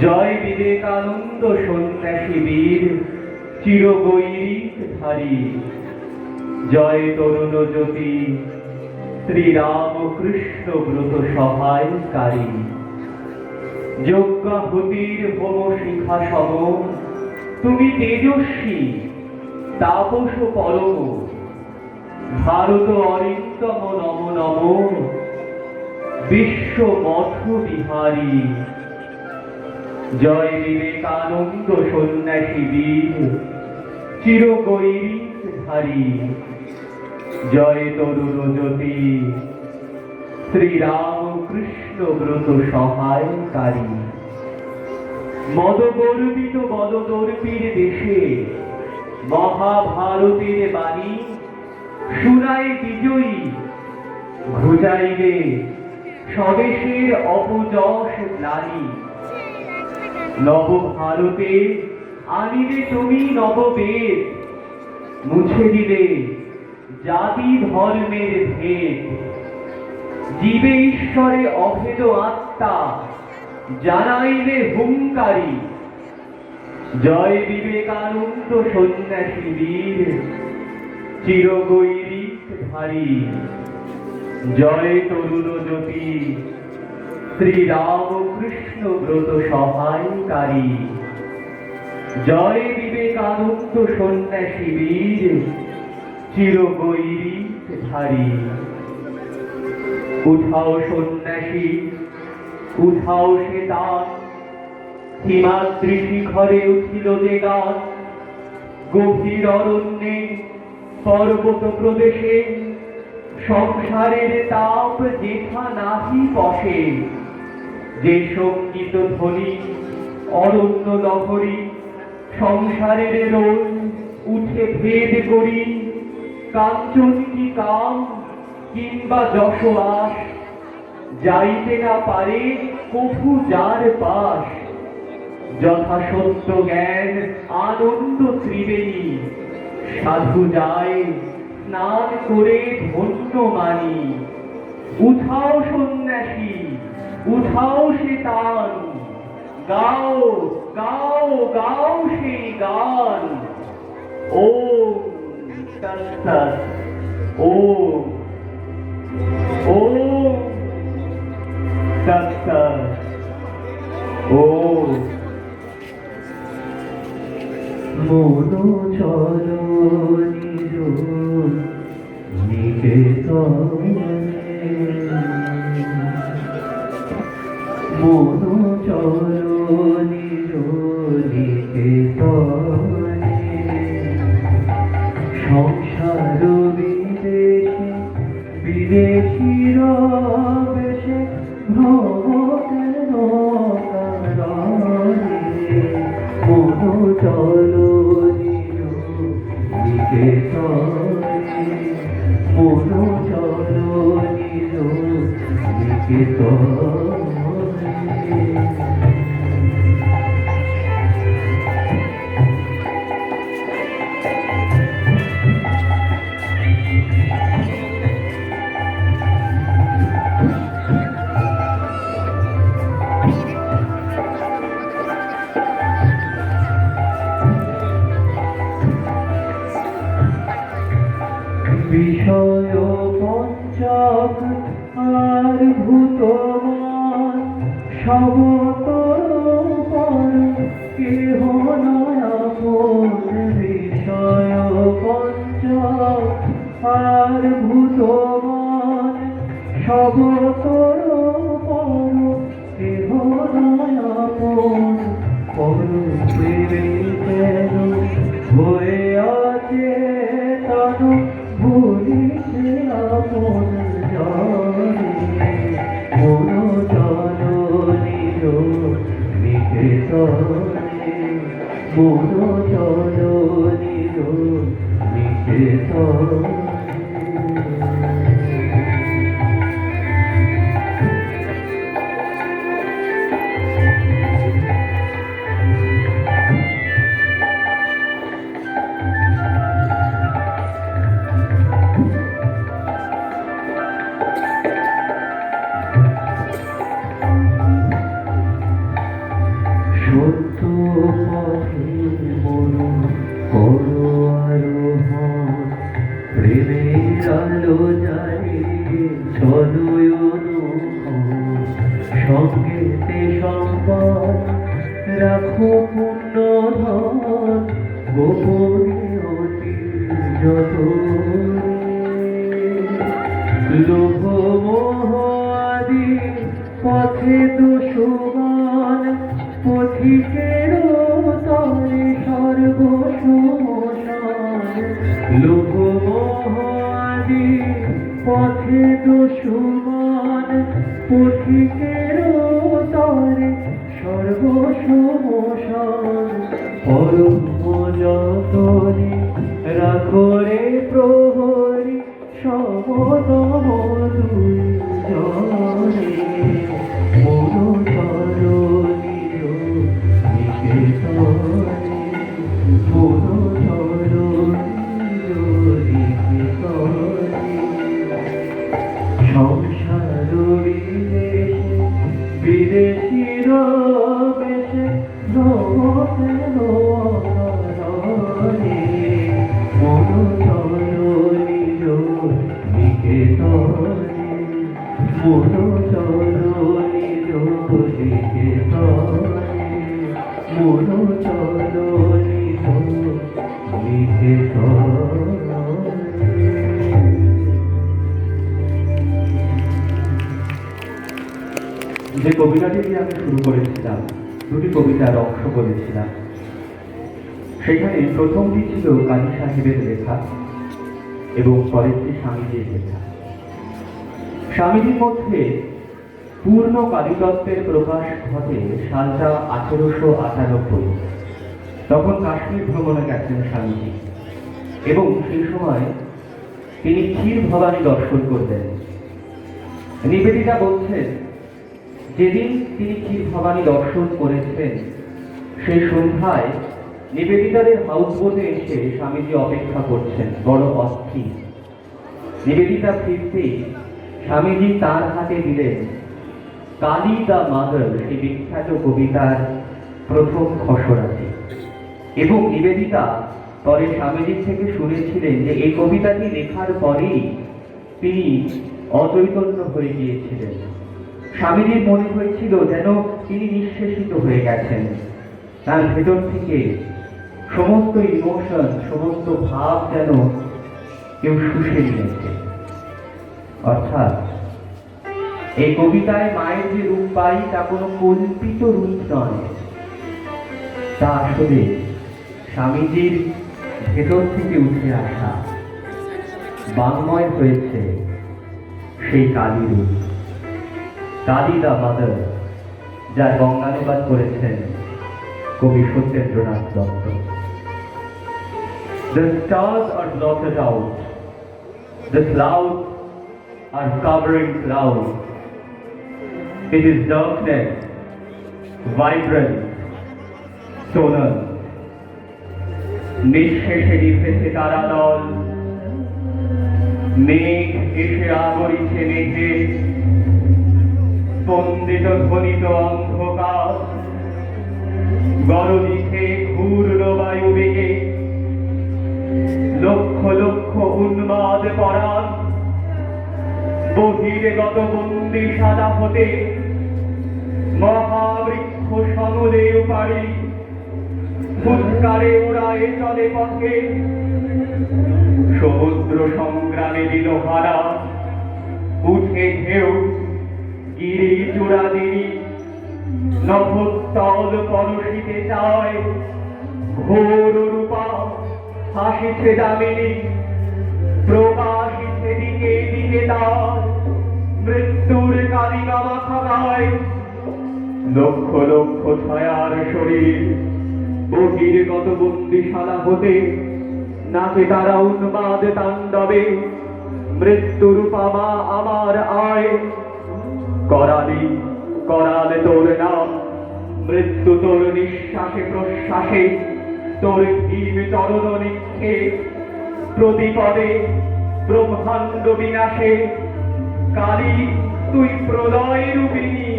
জয় বিবেকানন্দ সন্ন্যাসী বীর চিরগৈরিক ধারী। জয় তরুণ জ্যোতি শ্রীরামকৃষ্ণ ব্রত সহায়কারী। যজ্ঞাহুতির হোম শিখা সম, তুমি তেজস্বী, তাপস পরম। ভারত অরিন্দম নম নম, বিশ্ব মঠ বিহারী। জয় বিবেকানন্দ সন্ন্যাসী বীর ধারী জয় তরুণ জ্যোতি শ্রীরামকৃষ্ণ ব্রত সহায়কারী। মদগর্বিত বদদর্পীর দেশে, মহাভারতের বাণী শুনাই বিজয়ী। ঘুচাইলে স্বদেশের অপযশ নারী। নবভারতে আনিলে তুমি নববেদ। মুছে জাতি ধর্মের ভেদ। জীবে ঈশ্বরে অভেদ আত্মা হুঙ্কারী। জয় বিবেকানন্দ সন্ন্যাসী বীর চিরগৈরিক ধারী জয় তরুণ জ্যোতি শ্রীরামকৃষ্ণ ব্রত সহায়কারী। জয় বিবেকানন্দ সন্ন্যাসী বীর চিরগৈরিক ধারী। উঠাও সন্ন্যাসী উঠাও সে তার হিমাদ্রি শিখরে উঠিল যে গান গভীর অরণ্যে, পর্বত প্রদেশে, সংসারের তাপ যেথা নাহি বসে যে সংগীত ধ্বনি অরণ্য লহরী, সংসারের রোল উঠে ভেদ করি। কাঞ্চন কি কাম কিংবা যশ আস যাইতে না পারে কভু যার পাশ। যথা সত্য জ্ঞান আনন্দ ত্রিবেণী, সাধু যায় স্নান করে ধন্য মানি। উঠাও সন্ন্যাসী উঠাও সে তান গাও গাও গাও সেই গান ও ও ও ও মনো চলো নিজ নিকেতনে মনো চলো নিজ নিকেতনে সংসার বিদেশে বিদেশির বেশে ভ্রমণের কারণে মনো চলো নিকেতনে মনো চলো নিজ নিকেতনে সবতর ঝড় যতনে রাখো রে প্রহরী সমতম যে কবিতাটি দিয়ে আমি শুরু করেছিলাম, দুটি কবিতার অংশ বলেছিলাম। সেখানে প্রথমটি ছিল কাজী সাহেবের লেখা এবং পরেরটি স্বামীজির লেখা। স্বামীজির মধ্যে পূর্ণ কালীতত্ত্বের প্রকাশ ঘটে সালটা আঠেরোশো আটানব্বই, তখন কাশ্মীর ভ্রমণে গেছেন স্বামীজি। এবং সেই সময় তিনি ক্ষীর ভবানী দর্শন করলেন। নিবেদিতা বলছেন যেদিন তিনি ক্ষীর ভবানী দর্শন করেছেন, সেই সন্ধ্যায় নিবেদিতাদের হাউসবোটে এসে স্বামীজি অপেক্ষা করছেন, বড় অস্থির। নিবেদিতা ফিরতেই স্বামীজি তার হাতে দিলেন, কালী দা মাদার সেই বিখ্যাত কবিতার প্রথম খসড়াটি। এবং নিবেদিতা পরে স্বামীজির থেকে শুনেছিলেন যে এই কবিতাটি লেখার পরেই তিনি অচৈতন্য হয়ে গিয়েছিলেন। স্বামীজির মনে হয়েছিল যেন তিনি নিঃশেষিত হয়ে গেছেন। তার ভেতর থেকে সমস্ত ইমোশন সমস্ত ভাব যেন কেউ শুষে নিয়েছে। অর্থাৎ এই কবিতায় মায়ের যে রূপ পাই, তা কোনো কল্পিত রূপ নয়। তা আসলে স্বামীজির ভেতর থেকে উঠে আসা বাংময় হয়েছে সেই কালী রূপ। কালী দা মাদার যার বঙ্গানুবাদ করেছেন কবি Satyendranath Dutta The stars are blotted out. The clouds are covering clouds. It is darkness, vibrant, solar. নিঃশেষে নিভেছে তারা দল মেঘ এসে আগরিছে মেঘে স্পন্দিত ধ্বনিত অন্ধকার। গরমিখে ঘূর্ণ বায়ু বেগে লক্ষ লক্ষ উন্মাদ পরাণ। বহির্গত বন্দি সাদা হতে মহাবৃক্ষ সমদেও পারি ফুৎকারে ওড়ায় চলে পথে। সমুদ্র সংগ্রামে দিল হারা উঠে ঢেউ গিরি চূড়া দিরি। নভোত্তল পরশিতে চায় ঘোর রূপা হাসিছে দামিনী প্রকাশিছে দিকে দিকে তার। মৃত্যুর কালিকা মাথা গায়। লক্ষ লক্ষ ছায়ার শরীর। বহির্গত বন্দিশালা হতে নাচে তারা উন্মাদ তাণ্ডবে। মৃত্যুরূপা মা আমার আয়। করালি, করালে তোর নাম মৃত্যু তোর নিঃশ্বাসে, প্রশ্বাসে, তোর ভীম চরণ নিক্ষে প্রতিপদে, ব্রহ্মাণ্ড বিনাশে। কালী, তুই প্রলয় রূপিণী,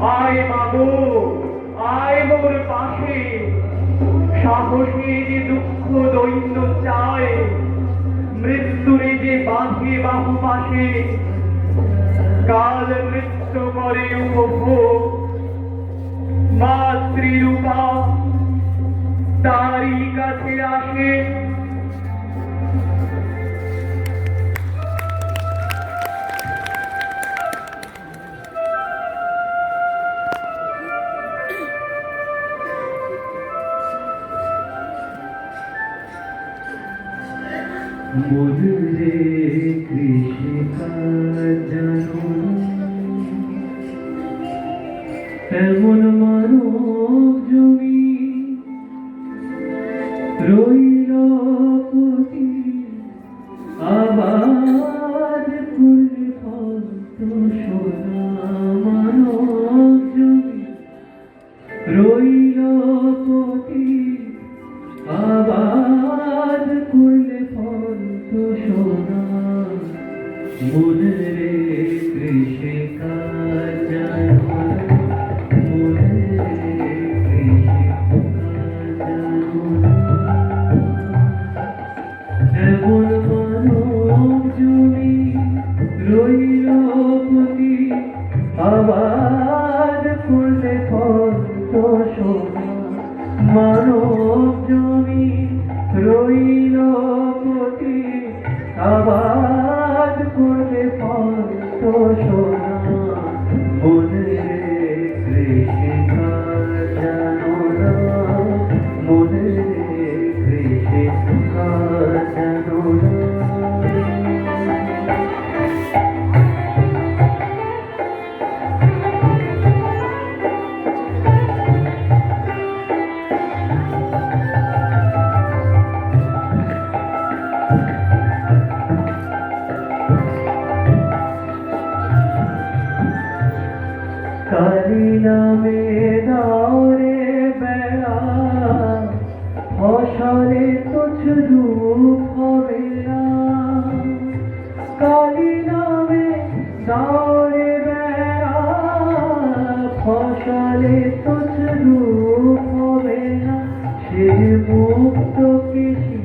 আয় মাগো, আয় মোর পাশে। সাহসে যে দুঃখ দৈন্য চায়, মৃত্যুরে যে বাঁধে বাহু পাশে কাল মৃত্যু করে উপভোগ। মাতৃরূপা তারই কাছে আসে। এমন মানব জমি? রইল Oh. কালে তোর রূপ হবে না। সে মুক্ত কিছু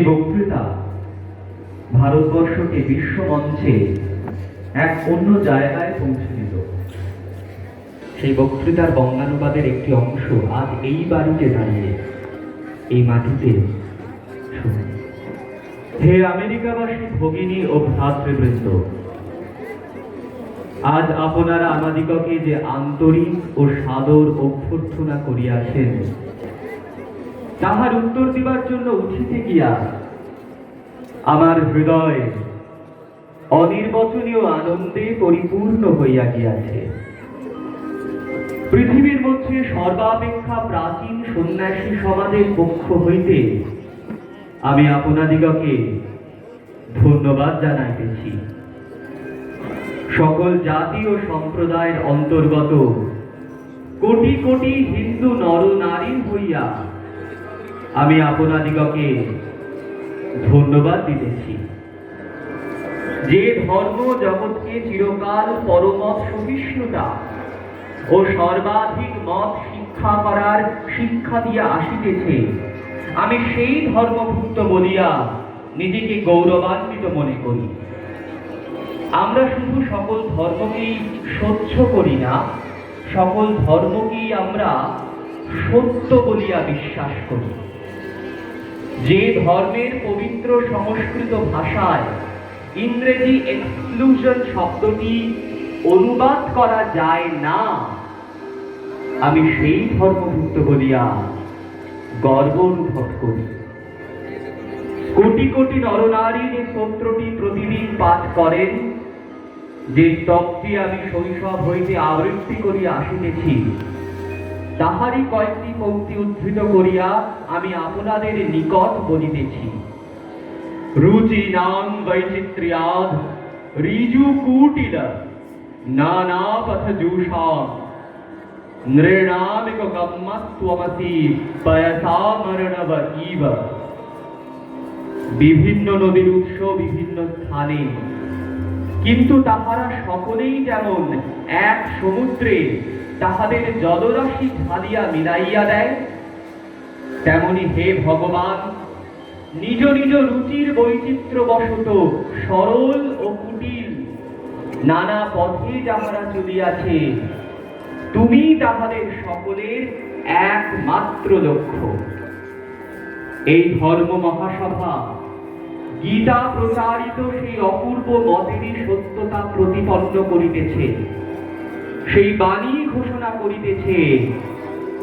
বক্তৃতা ভারতবর্ষকে বিশ্বমঞ্চে এক অন্য জায়গায় পৌঁছে দিল। সেই বক্তৃতার বঙ্গানুবাদের একটি অংশ আজ এই বাড়িতে দাঁড়িয়ে এই মাটিতে শুনুন হে আমেরিকাবাসী, ভগিনী ও ভ্রাতৃবৃন্দ, আজ আপনারা আমাদিগকে যে আন্তরিক ও সাদর অভ্যর্থনা করিয়াছেন তাহার উত্তর দিবার জন্য উঠিতে গিয়া আমার হৃদয় অনির্বচনীয় আনন্দে পরিপূর্ণ হইয়া গিয়াছে। পৃথিবীর মধ্যে সর্বাপেক্ষা প্রাচীন সন্ন্যাসী সমাজের পক্ষ হইতে আমি আপনাদিগকে ধন্যবাদ জানাইতেছি। সকল জাতি ও সম্প্রদায়ের অন্তর্গত কোটি কোটি হিন্দু নর নারী হইয়া আমি আপনাদিগকে ধন্যবাদ দিতেছি। যে ধর্ম জগৎকে চিরকাল পরমত সহিষ্ণুতা ও সর্বাধিক মত শিক্ষা করার শিক্ষা দিয়া আসিতেছে, আমি সেই ধর্মভুক্ত বলিয়া নিজেকে গৌরবান্বিত মনে করি। আমরা শুধু সকল ধর্মকেই সহ্য করি না, সকল ধর্মকেই আমরা সত্য বলিয়া বিশ্বাস করি। যে ধর্মের পবিত্র সংস্কৃত ভাষায় ইংরেজি এক্সক্লুশন শব্দটি অনুবাদ করা যায় না, আমি সেই ধর্মভুক্ত বলিয়া গর্ব অনুভব করি। কোটি কোটি নরনারী এই স্তোত্রটি প্রতিদিন পাঠ করেন, যে তপটি আমি শৈশব হইতে আবৃত্তি করিয়া আসিতেছি। তাহারই কয়েকটি পঙ্ক্তি উদ্ধৃত করিয়া আমি আপনাদের নিকট বলিতেছি। রুচি নাম বৈচিত্র্যাদ, ঋজু কুটিল নানা পথ জুষা নৃণামিক গম্মত্বমসি পয়সা মরণব ইব বিভিন্ন নদীর উৎস বিভিন্ন স্থানে, কিন্তু তাহারা সকলেই যেমন এক সমুদ্রে তাহাদের জলরাশি ঢালিয়া মিলাইয়া দেয়। তেমনি হে ভগবান, নিজ নিজ রুচির বৈচিত্র্য বশত সরল ও কুটিল নানা পথে যাহারা চলিয়াছে, তুমি তাহাদের সকলের একমাত্র লক্ষ্য। এই ধর্ম মহাসভা, গীতা প্রচারিত সেই অপূর্ব মতেরই সত্যতা প্রতিপন্ন করিতেছে। সেই বাণী ঘোষণা করিতেছে।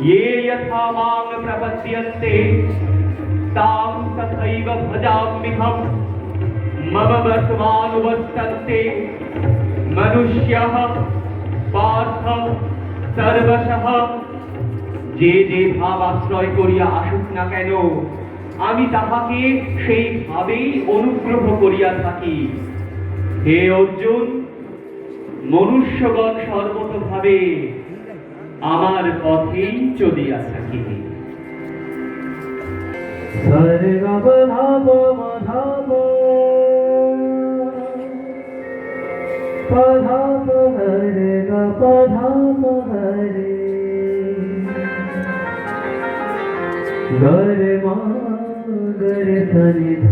ইয়ে যথা মাং প্রপদ্যন্তে তাং তথৈব ভজাম্যহম মম বর্তমানুবর্তন্তে, মনুষ্যঃ পার্থ সর্বশঃ। যে যে ভাব আশ্রয় করিয়া আসুক না কেন, আমি তাহাকে সেই ভাবেই অনুগ্রহ করিয়া থাকি। হে অর্জুন মনুষ্যগণ সর্বতভাবে আমার পথেই চলিয়া থাকিবে। সরে গব ধাব মধাব পধাব হরে গ পধাব হরে গরে মা গরে সনি ধ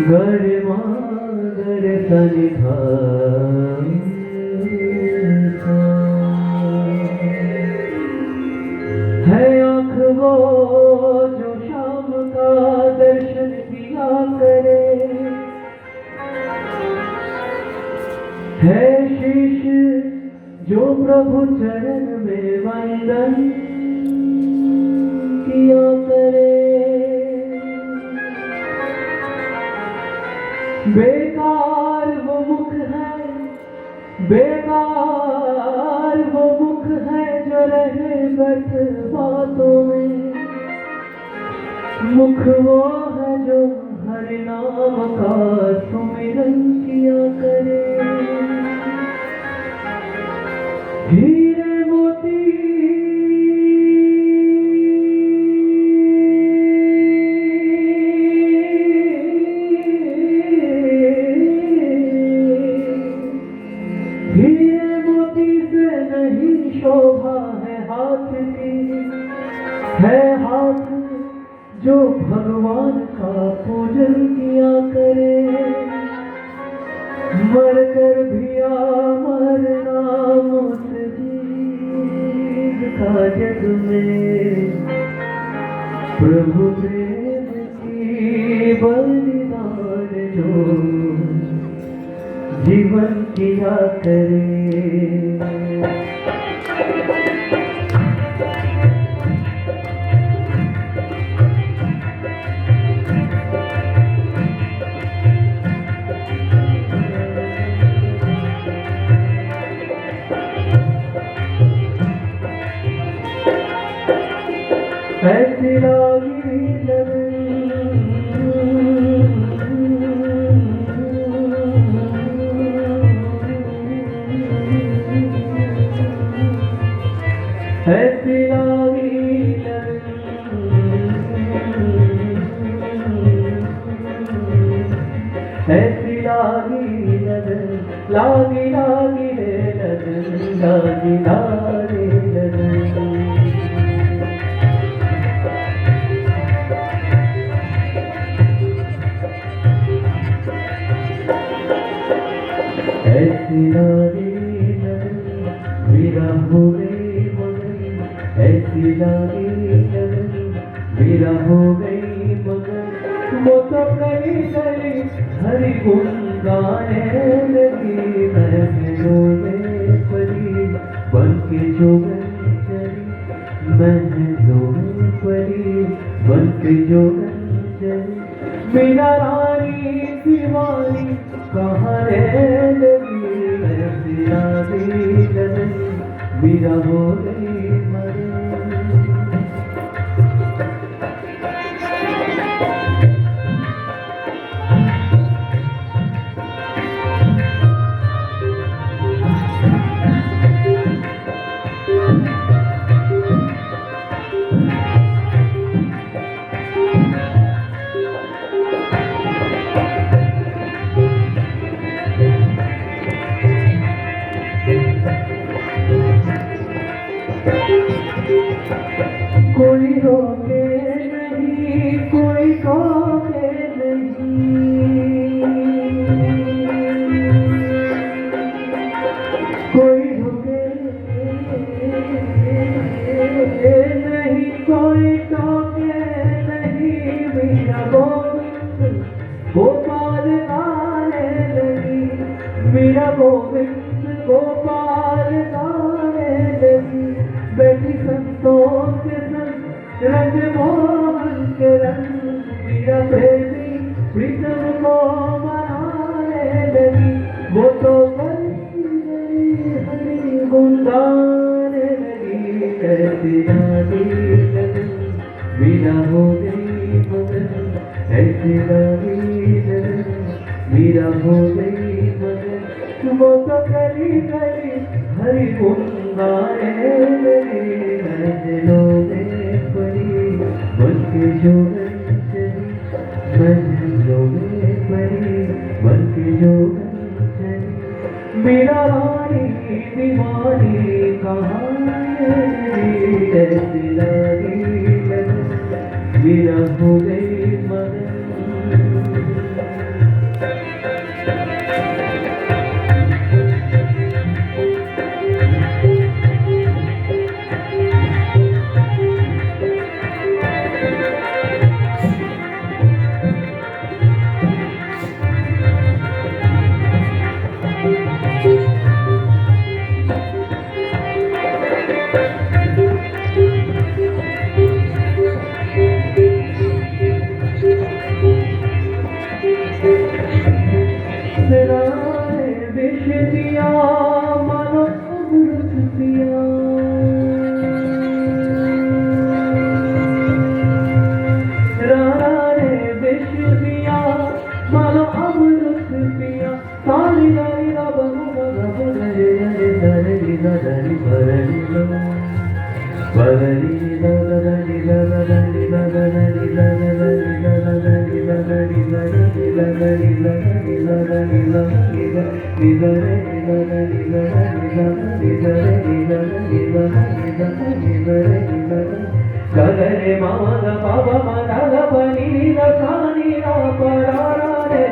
घर मागर है आँख वो जो शाम का दर्शन किया करे। है शीश जो प्रभु चरण में वंदन cruel. Jai Sri Ram. मेरा हो गई वो तो कहीं गई हरी गुन गाने लगी बन के जो गई चली महफिलों परी बन के जो गई గగనే మాద పవ మదల పని కాని రా పడారా రే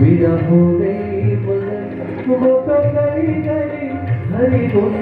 விழமுடை முதல் முகத்தை ஹரி பொன்